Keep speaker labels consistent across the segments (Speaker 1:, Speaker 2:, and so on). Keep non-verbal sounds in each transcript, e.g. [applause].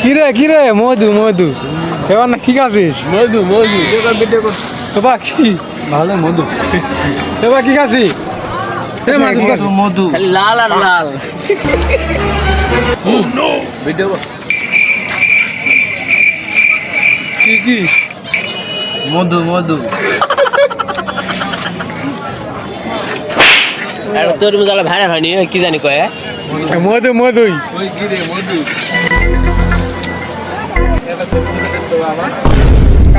Speaker 1: কিরে কিরে? মধু মধু। এবার না কি খাচ্ছিস?
Speaker 2: মধু মধু। এবার
Speaker 1: কি?
Speaker 2: ভালো মধু।
Speaker 1: এবার কি মাছ
Speaker 2: মধু। লাল আর লাল। ভিডিও
Speaker 1: কি কি?
Speaker 2: মধু মধু। আর তোর মজা ভাড়া ভাড়ি কি জানি কয়
Speaker 1: এ মধু মধুই।
Speaker 2: ওই মধু?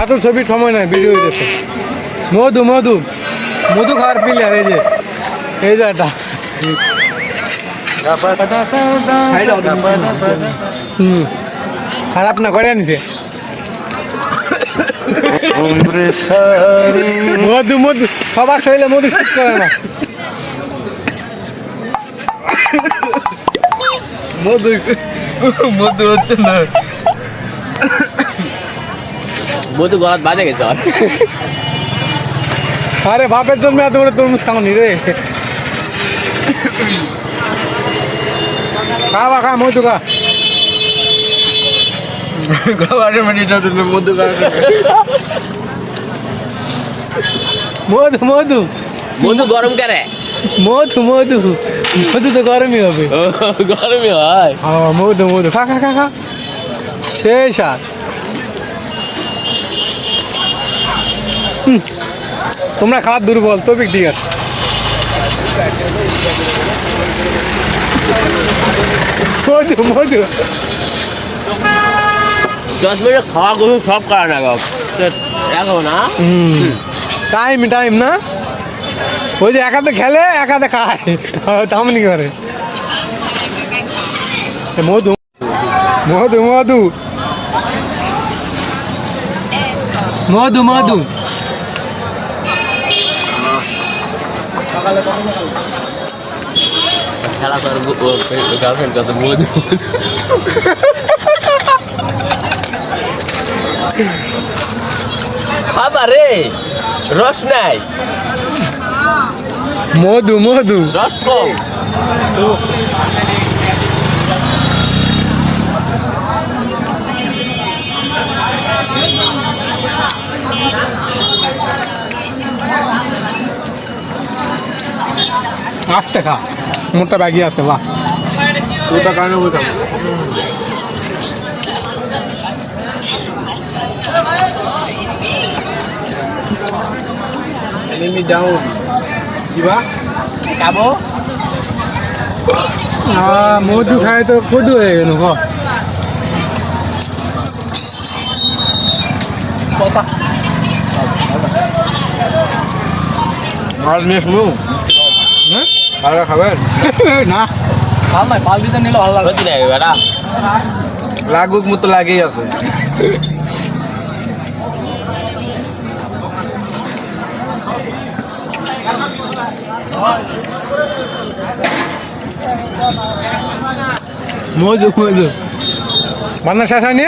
Speaker 1: এত ছবি সময় নাই ভিডিও হইতেছে। মধু মধু মধু খাওয়ার প্লেয়ার এই যে এই যে এটা। খারাপ না, করে আনিছে। মধু মধু, সবার শরীরে মধু ঠিক করে না।
Speaker 2: মধু মধু হচ্ছে না। মধু গলাত বাজে গেছে আর
Speaker 1: আরে বাপের জন্য এত বড় তরমুজ খাওনি রে। খাওয়া খা মধু খা।
Speaker 2: মানে দিল মধু খাওয়া
Speaker 1: মধু মধু।
Speaker 2: মধু গরম করে?
Speaker 1: মধু মধু। মধু তো গরমই হবে।
Speaker 2: গরমই হয়।
Speaker 1: হ্যাঁ মধু মধু। খা খা খা খা। সেই তোমরা খাওয়ার দুর্বল তবে ঠিক আছে। মধু মধু।
Speaker 2: দশ মিনিট খাওয়া গরু সব করা না? দেখো না
Speaker 1: টাইম টাইম না? ওই যে একাতে খেলে একাতে খায়। তেমনই করে। মধু মধু মধু। মধু মধু।
Speaker 2: খেলা কর? গার্লফ্রেন্ড কাছে মধু বাবা রে রস নাই।
Speaker 1: মধু মধু।
Speaker 2: রস কম।
Speaker 1: আস্তে খা মোটা ব্যাগি আছে বাহ।
Speaker 2: ওটা কারণে বলতাম Enemy down. Kamu?
Speaker 1: আহ, মধু খায় তো কদু হয়ে গেল ক?
Speaker 2: আর মিস মু
Speaker 1: হ্যাঁ?
Speaker 2: আর খাবেন? [laughs]
Speaker 1: না।
Speaker 2: ভালো নাই পাল দিতে নিলে ভালো লাগবে। বেটা। লাগুক মতো লাগেই আছে।
Speaker 1: মধু মধু বান্না শেষ হয়নি?